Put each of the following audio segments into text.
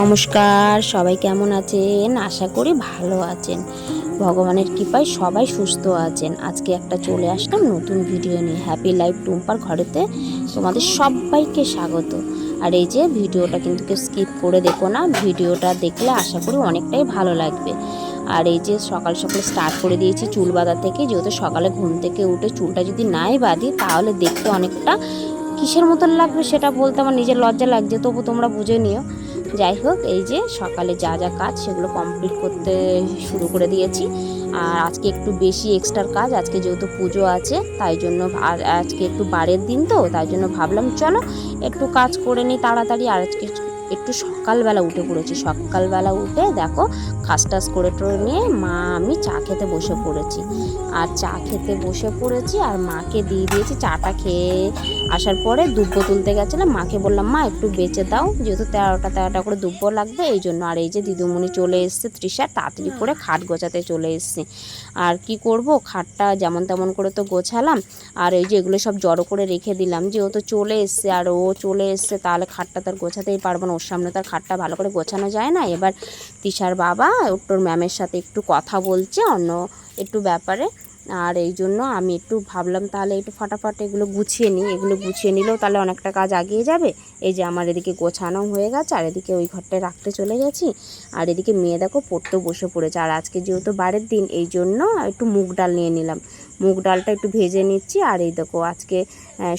নমস্কার, সবাই কেমন আছেন? আশা করি ভালো আছেন। ভগবানের কৃপায় সবাই সুস্থ আছেন। আজকে একটা চলে আসলাম নতুন ভিডিও নিয়ে। হ্যাপি লাইফ টুম্পার ঘরেতে তোমাদের সবাইকে স্বাগত। আর এই যে ভিডিওটা কিন্তু কেউ স্কিপ করে দেখো না। ভিডিওটা দেখলে আশা করি অনেকটাই ভালো লাগবে। আর এই যে সকাল সকাল স্টার্ট করে দিয়েছি চুল বাঁধা থেকে। যেহেতু সকালে ঘুম থেকে উঠে চুলটা যদি নাই বাঁধি, তাহলে দেখতে অনেকটা কিসের মতন লাগবে সেটা বলতে আমার নিজের লজ্জা লাগছে। তবু তোমরা বুঝে নিও। যাই হোক, এই যে সকালে যা যা কাজ সেগুলো কমপ্লিট করতে শুরু করে দিয়েছি। আর আজকে একটু বেশি এক্সট্রার কাজ, আজকে যেহেতু পুজো আছে, তাই জন্য আর আজকে একটু বারের দিন তো, তাই জন্য ভাবলাম চলো একটু কাজ করে নিই তাড়াতাড়ি। আর আজকে একটু সকালবেলা উঠে পড়েছি। সকালবেলা উঠে দেখো খাস টাস করে টোরে নিয়ে মা আমি চা খেতে বসে পড়েছি। আর চা খেতে বসে পড়েছি আর মাকে দিয়ে দিয়েছি চাটা খেয়ে আসার পরে দুব্বো তুলতে গেছিলাম। মাকে বললাম মা একটু বেঁচে দাও। যেহেতু তেরোটা তেরোটা করে দুব্বো লাগবে এই জন্য আর এই যে দিদুমণি চলে এসছে তৃষা তাড়াতাড়ি করে খাট গোছাতে চলে এসছে। আর কি করব? খাটটা যেমন তেমন করে তো গোছালাম। আর এই যে এগুলো সব জড়ো করে রেখে দিলাম। যে ও তো চলে এসছে আর ও চলে এসছে তাহলে খাটটা তার গোছাতেই পারব না। ওর সামনে তার খাটটা ভালো করে গোছানো যায় না। এবার তিশার বাবা ওর ম্যামের সাথে একটু কথা বলছে অন্য একটু ব্যাপারে। আর এই জন্য আমি একটু ভাবলাম তাহলে একটু ফাটাফাট এগুলো গুছিয়ে নিই। এগুলো গুছিয়ে নিলেও তাহলে অনেকটা কাজ আগিয়ে যাবে। এই যে আমার এদিকে গোছানো হয়ে গেছে, আর এদিকে ওই ঘরটায় রাখতে চলে গেছি। আর এদিকে মেয়ে দেখো পড়তেও বসে পড়েছে। আর আজকে যেহেতু বারের দিন, এই জন্য একটু মুগ ডাল নিয়ে নিলাম। মুগ ডালটা একটু ভেজে নিচ্ছি। আর এই দেখো আজকে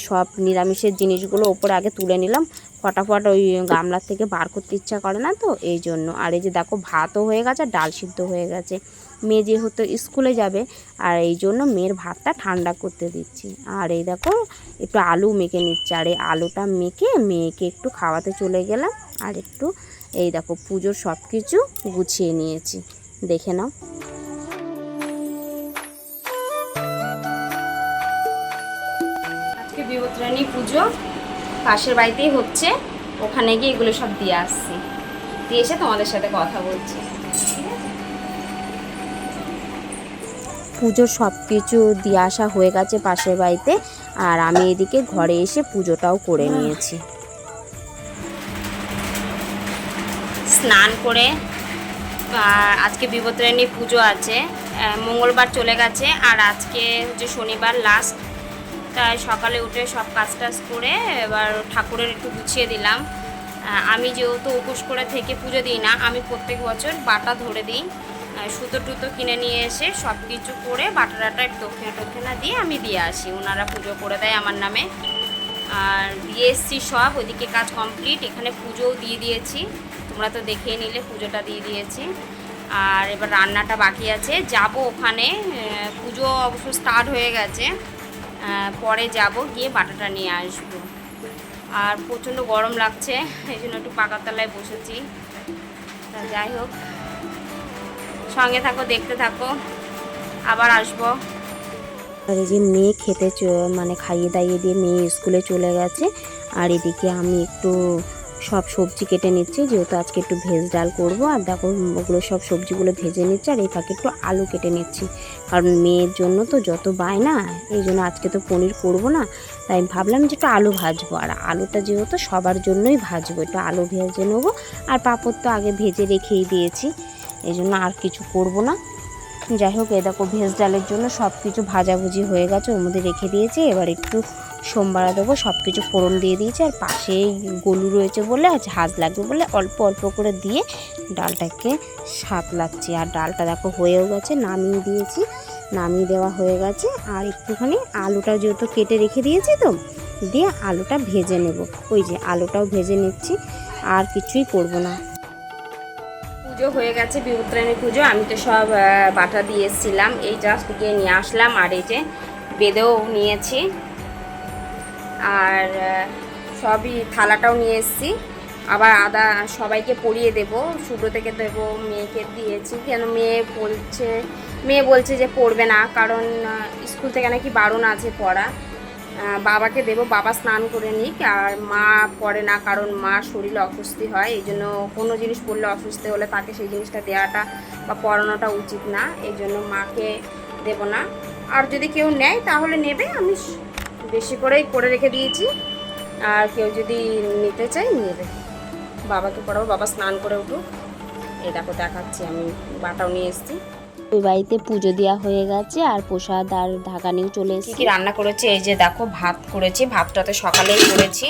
সব নিরামিষের জিনিসগুলো ওপরে আগে তুলে নিলাম। ফটাফট ওই গামলার থেকে বার করতে ইচ্ছা করে না তো, এই জন্য। আর এই যে দেখো ভাতও হয়ে গেছে ডাল সিদ্ধ হয়ে গেছে। মেয়ে যেহেতু স্কুলে যাবে, আর এই জন্য মেয়ের ভাতটা ঠান্ডা করতে দিচ্ছি। আর এই দেখো একটু আলু মেখে নিচ্ছি। আর এই আলুটা মেখে মেয়েকে একটু খাওয়াতে চলে গেলাম। আর একটু এই দেখো পুজোর সব কিছু গুছিয়ে নিয়েছি। দেখে নাও। আজকে পুজো পাশের বাড়িতেই হচ্ছে। ওখানে গিয়ে এগুলো সব দিয়ে আসছি। দিয়ে এসে তোমাদের সাথে কথা বলছি। পুজোর সব কিছু দিয়ে আসা হয়ে গেছে পাশের বাড়িতে। আর আমি এদিকে ঘরে এসে পুজোটাও করে নিয়েছি। স্নান করে আর আজকে বিপত্রাণী পুজো আছে। মঙ্গলবার চলে গেছে। আর আজকে হচ্ছে শনিবার লাস্ট তাই সকালে উঠে সব কাজ টাজ করে এবার ঠাকুরের একটু গুছিয়ে দিলাম। আমি যেহেতু উপোস করে থেকে পুজো দিই না, আমি প্রত্যেক বছর বাটা ধরে দিই। সুতো টুতো কিনে নিয়ে এসে সব কিছু করে বাটা টাটা একটু দক্ষিণা টক্ষিণা দিয়ে আমি দিয়ে আসি। ওনারা পুজো করে দেয় আমার নামে। আর দিয়ে এসছি সব, ওইদিকে কাজ কমপ্লিট, এখানে পুজোও দিয়ে দিয়েছি। তোমরা তো দেখেই নিলে, পুজোটা দিয়ে দিয়েছি। আর এবার রান্নাটা বাকি আছে। যাব ওখানে পুজো অবশ্য স্টার্ট হয়ে গেছে। পরে যাব গিয়ে বাটাটা নিয়ে আসব। আর প্রচণ্ড গরম লাগছে, এই জন্য একটু পাকাতলায় বসেছি। তা যাই হোক, সঙ্গে থাকো, দেখতে থাকো, আবার আসব। যে মেয়ে খেতে মানে খাইয়ে দাইয়ে দিয়ে মেয়ে স্কুলে চলে গেছে, আর এদিকে আমি একটু সব সবজি কেটে নিচ্ছি, যেহেতু আজকে একটু ভেজ ডাল করব। আর দেখো, ওগুলো সব সবজিগুলো ভেজে নিচ্ছি, আর এই ফাঁকে একটু আলু কেটে নিচ্ছি। কারণ মেয়ের জন্য তো যত বায় না এই জন্য আজকে তো পনির করব না। তাই ভাবলাম যে একটু আলু ভাজবো। আর আলুটা যেহেতু সবার জন্যই ভাজবো, একটু আলু ভেজে নেব। আর পাঁপড় তো আগে ভেজে রেখেই দিয়েছি, এই জন্য আর কিছু করব না। যাই হোক এই দেখো ভেজ ডালের জন্য সব কিছু ভাজাভুজি হয়ে গেছে, ওর মধ্যে রেখে দিয়েছি। এবার একটু সোমবার দেবো সব কিছু ফোড়ন দিয়ে দিয়েছি, আর পাশেই গলু রয়েছে বলে আর ঝাঁজ লাগবে বলে অল্প অল্প করে দিয়ে ডালটাকে স্বাদ লাগছে আর ডালটা দেখো হয়েও গেছে, নামিয়ে দিয়েছি, নামিয়ে দেওয়া হয়ে গেছে। আর একটুখানি আলুটা যেহেতু কেটে রেখে দিয়েছি তো, দিয়ে আলুটা ভেজে নেব। ওই যে আলুটাও ভেজে নিচ্ছি, আর কিছুই করব না। পুজো হয়ে গেছে বিভূত্রাণী পুজো। আমি তো সব বাটা দিয়ে এসেছিলাম। এই জাস্ট গিয়ে নিয়ে আসলাম আর এই যে বেদেও নিয়েছি। আর সবই থালাটাও নিয়ে এসেছি। আবার আদা সবাইকে পরিয়ে দেব। শুরু থেকে দেব, মেয়েকে দিয়েছি। কেন মেয়ে বলছে মেয়ে বলছে যে পড়বে না, কারণ স্কুল থেকে নাকি বারণ আছে পড়া। বাবাকে দেব, বাবা স্নান করে নিক। আর মা পড়ে না কারণ মা শরীরে অস্বস্তি হয়, এই জন্য কোনো জিনিস পড়লে অসুস্থ হলে তাকে সেই জিনিসটা দেওয়াটা বা পড়ানোটা উচিত না, এই জন্য মাকে দেব না। আর যদি কেউ নেয় তাহলে নেবে, আমি বেশি করেই করে রেখে দিয়েছি। আর কেউ যদি নিতে চাই নেবে। বাবাকে পড়াবো, বাবা স্নান করে উঠুক। এই দেখো, দেখাচ্ছি আমি, বাটাও নিয়ে এসেছি। ওই বাড়িতে পুজো দেওয়া হয়ে গেছে আর প্রসাদ আর ঢাকা নিয়েও চলে এসেছি কি রান্না করেছি? এই যে দেখো ভাত করেছি ভাতটা তো সকালেই করেছি।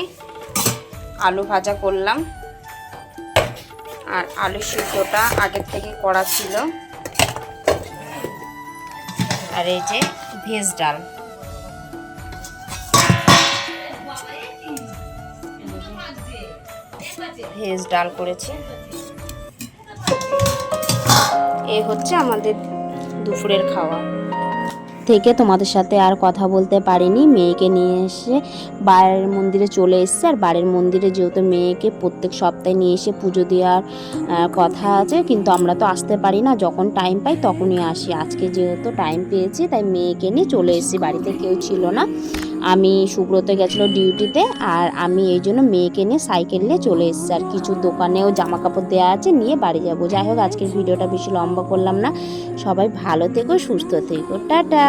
আলু ভাজা করলাম। আর আলু সিদ্ধটা আগের থেকে করা ছিল। আর এই যে ভেজ ডাল। ভেজ ডাল করেছি। এই হচ্ছে আমাদের দুপুরের খাওয়া। থেকে তোমাদের সাথে আর কথা বলতে পারিনি। মেয়েকে নিয়ে এসে বাইরের মন্দিরে চলে এসেছে। আর বাড়ির মন্দিরে যেহেতু মেয়েকে প্রত্যেক সপ্তাহে নিয়ে এসে পুজো দেওয়ার কথা আছে, কিন্তু আমরা তো আসতে পারি না। যখন টাইম পাই তখনই আসি। আজকে যেহেতু টাইম পেয়েছি, তাই মেয়েকে নিয়ে চলে এসেছি। বাড়িতে কেউ ছিল না। আমি সুব্রত গেছিল ডিউটিতে আর আমি এই জন্য মেয়েকে নিয়ে সাইকেল নিয়ে চলে এসেছি। আর কিছু দোকানেও জামা কাপড় দেওয়া আছে, নিয়ে বাড়ি যাব। যাই হোক, আজকের ভিডিওটা বেশি লম্বা করলাম না। সবাই ভালো থেকো, সুস্থ থেকো। টাটা!